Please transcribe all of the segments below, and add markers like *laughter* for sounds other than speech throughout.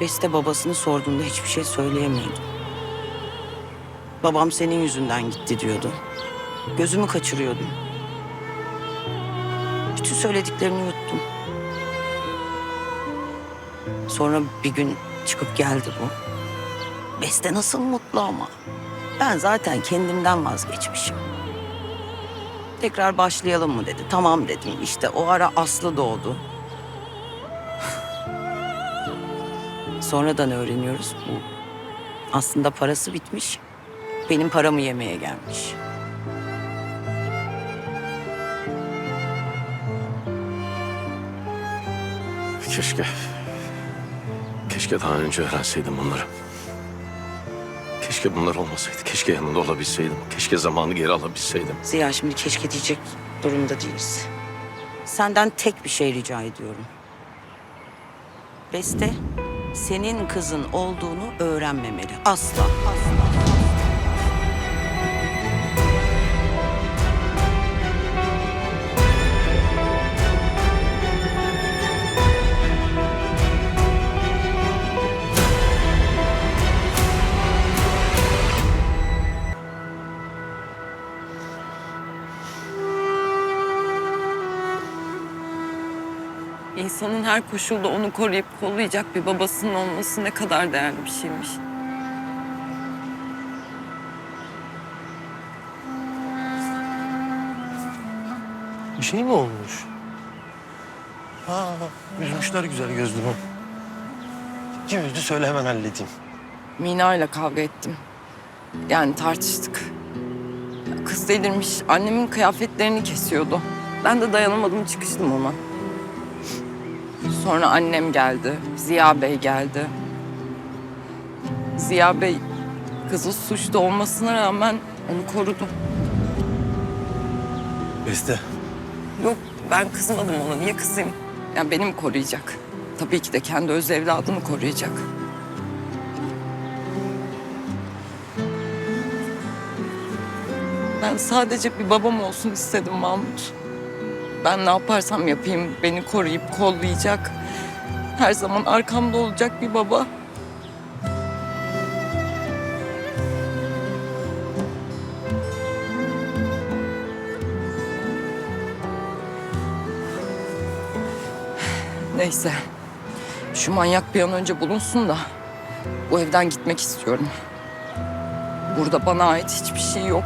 Beste babasını sorduğunda hiçbir şey söyleyemiyordu. Babam senin yüzünden gitti diyordu. Gözümü kaçırıyordum. Bütün söylediklerini yuttum. Sonra bir gün çıkıp geldi bu. Beste nasıl mutlu ama. Ben zaten kendimden vazgeçmişim. Tekrar başlayalım mı dedi. Tamam dedim. İşte o ara Aslı doğdu. Sonradan öğreniyoruz bu. Aslında parası bitmiş. Benim paramı yemeye gelmiş. Keşke. Keşke daha önce öğrenseydim bunları. Keşke bunlar olmasaydı. Keşke yanında olabilseydim. Keşke zamanı geri alabilseydim. Ziya şimdi keşke diyecek durumda değiliz. Senden tek bir şey rica ediyorum. Beste, senin kızın olduğunu öğrenmemeli. Asla. Asla. İnsanın her koşulda onu koruyup kollayacak bir babasının olması ne kadar değerli bir şeymiş. Bir şey mi olmuş? Ha, üzmüşler güzel gözlümü. Kim üzdü söyle hemen halledeyim. Mina ile kavga ettim. Yani tartıştık. Kız delirmiş. Annemin kıyafetlerini kesiyordu. Ben de dayanamadım çıkıştım ona. Sonra annem geldi. Ziya Bey geldi. Ziya Bey kızı suçlu olmasına rağmen onu korudu. Beste, Yok ben kızmadım ona. Niye kızayım? Yani benim koruyacak. Tabii ki de kendi öz evladını koruyacak. Ben sadece bir babam olsun istedim Mahmut. Ben ne yaparsam yapayım beni koruyup kollayacak. Her zaman arkamda olacak bir baba. Neyse. Şu manyak bir an önce bulunsun da bu evden gitmek istiyorum. Burada bana ait hiçbir şey yok.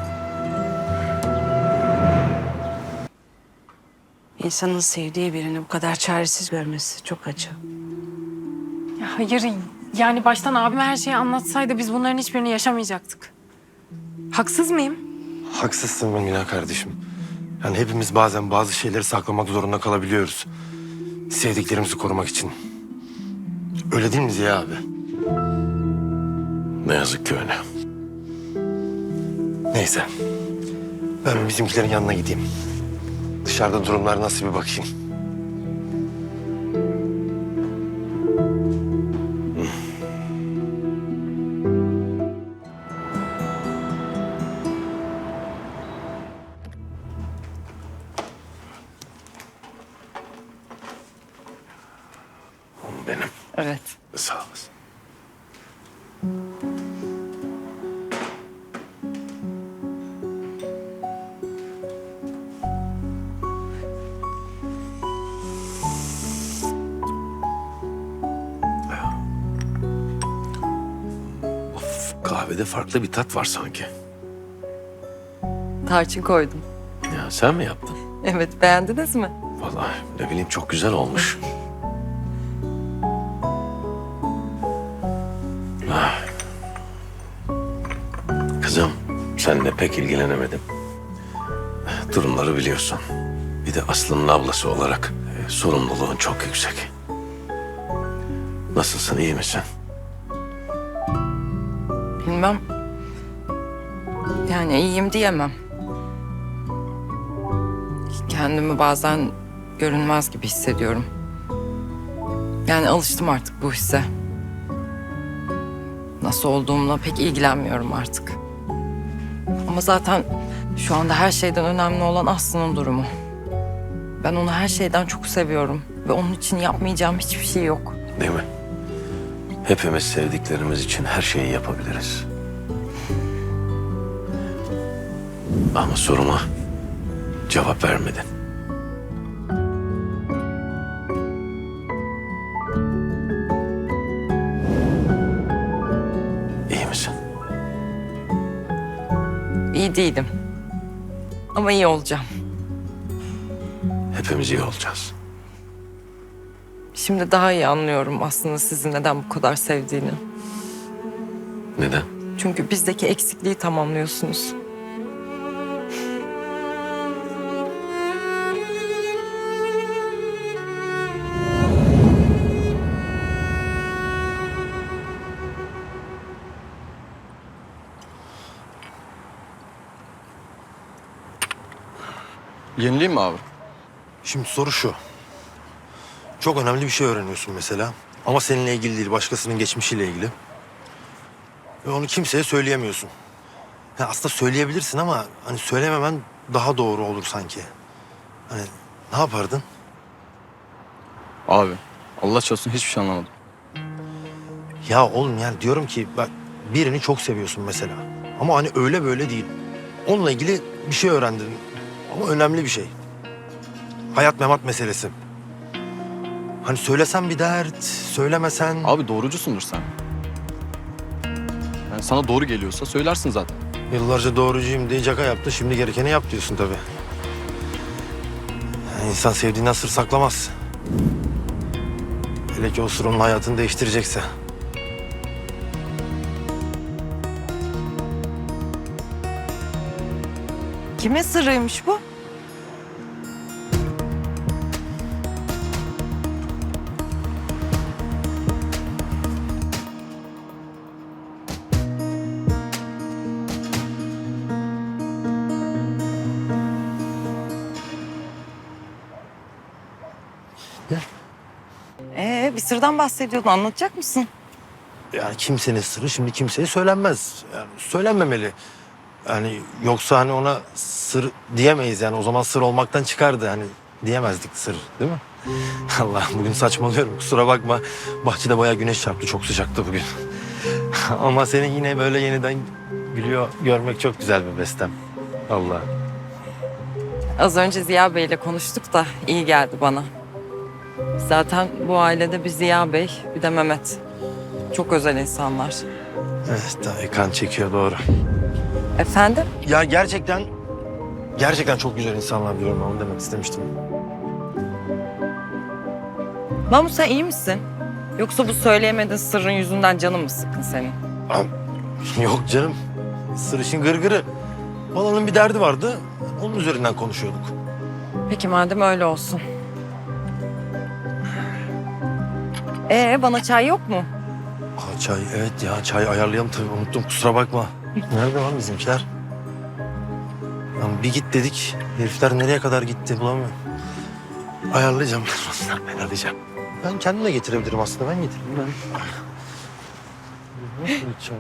İnsanın sevdiği birini bu kadar çaresiz görmesi çok acı. Ya hayır yani baştan abime her şeyi anlatsaydı biz bunların hiçbirini yaşamayacaktık. Haksız mıyım? haksızsın Mina kardeşim. Yani hepimiz bazen bazı şeyleri saklamak zorunda kalabiliyoruz. Sevdiklerimizi korumak için. Öyle değil mi Ziya abi? Ne yazık ki öyle. Neyse. Ben bizimkilerin yanına gideyim. Dışarıda durumlar nasıl bir bakayım. Benim. Evet. Sağ olasın. Kahvede farklı bir tat var sanki. Tarçın koydum. Ya sen mi yaptın? Evet beğendiniz mi? Vallahi ne bileyim çok güzel olmuş. Ah. Kızım, senle pek ilgilenemedim. Durumları biliyorsun. Bir de Aslı'nın ablası olarak e, sorumluluğun çok yüksek. Nasılsın, iyi misin? Bilmem. Yani iyiyim diyemem. Kendimi bazen görünmez gibi hissediyorum. Yani alıştım artık bu hisse. Nasıl olduğumla pek ilgilenmiyorum artık. Ama zaten şu anda her şeyden önemli olan Aslı'nın durumu. Ben onu her şeyden çok seviyorum ve onun için yapmayacağım hiçbir şey yok. Değil mi? Hepimiz sevdiklerimiz için her şeyi yapabiliriz. Ama soruma cevap vermedin. İyi misin? İyi değilim. Ama iyi olacağım. Hepimiz iyi olacağız. Şimdi daha iyi anlıyorum aslında sizi neden bu kadar sevdiğini. Neden? Çünkü bizdeki eksikliği tamamlıyorsunuz. Yenileyim mi abi? Şimdi soru şu. Çok önemli bir şey öğreniyorsun mesela. Ama seninle ilgili değil, başkasının geçmişiyle ilgili. Ve onu kimseye söyleyemiyorsun. Ya aslında söyleyebilirsin ama hani söylememen daha doğru olur sanki. Hani ne yapardın? Abi Allah çarpsın hiçbir şey anlamadım. Ya oğlum yani diyorum ki bak birini çok seviyorsun mesela. Ama hani öyle böyle değil. Onunla ilgili bir şey öğrendin. Ama önemli bir şey. Hayat memat meselesi. Hani söylesen bir dert, söylemesen... Abi doğrucusundur sen. Yani sana doğru geliyorsa söylersin zaten. Yıllarca doğrucuyum diye caka yaptı. Şimdi gerekeni yap diyorsun tabii. Yani insan sevdiğinden sır saklamaz. Hele ki o sır onun hayatını değiştirecekse. Kimin sırrıymış bu? Ee, bir sırdan bahsediyordun. Anlatacak mısın? Yani kimsenin sırrı şimdi kimseye söylenmez. Yani söylenmemeli. Yani yoksa hani ona sır diyemeyiz yani. O zaman sır olmaktan çıkardı hani diyemezdik sır değil mi? *laughs* Allah bugün saçmalıyorum kusura bakma. Bahçede bayağı güneş çarptı çok sıcaktı bugün. *laughs* Ama seni yine böyle yeniden gülüyor görmek çok güzel bir bestem. Allah. Az önce Ziya Bey'le konuştuk da iyi geldi bana. Zaten bu ailede bir Ziya Bey, bir de Mehmet. Çok özel insanlar. Evet tabii kan çekiyor doğru. Efendim? Ya gerçekten gerçekten çok güzel insanlar diyorum onu demek istemiştim. Mahmut sen iyi misin? Yoksa bu söyleyemediğin sırrın yüzünden canın mı sıkkın senin? Yok canım. Sır işin gırgırı. Balanın bir derdi vardı. Onun üzerinden konuşuyorduk. Peki madem öyle olsun. Ee bana çay yok mu? Aa, çay evet ya çay ayarlayalım tabii unuttum kusura bakma. Nerede lan bizimkiler? Lan bir git dedik. Herifler nereye kadar gitti bulamıyorum. Ayarlayacağım ben onları *laughs* ben arayacağım. Ben kendim de getirebilirim aslında ben getireyim ben. Nasıl çay?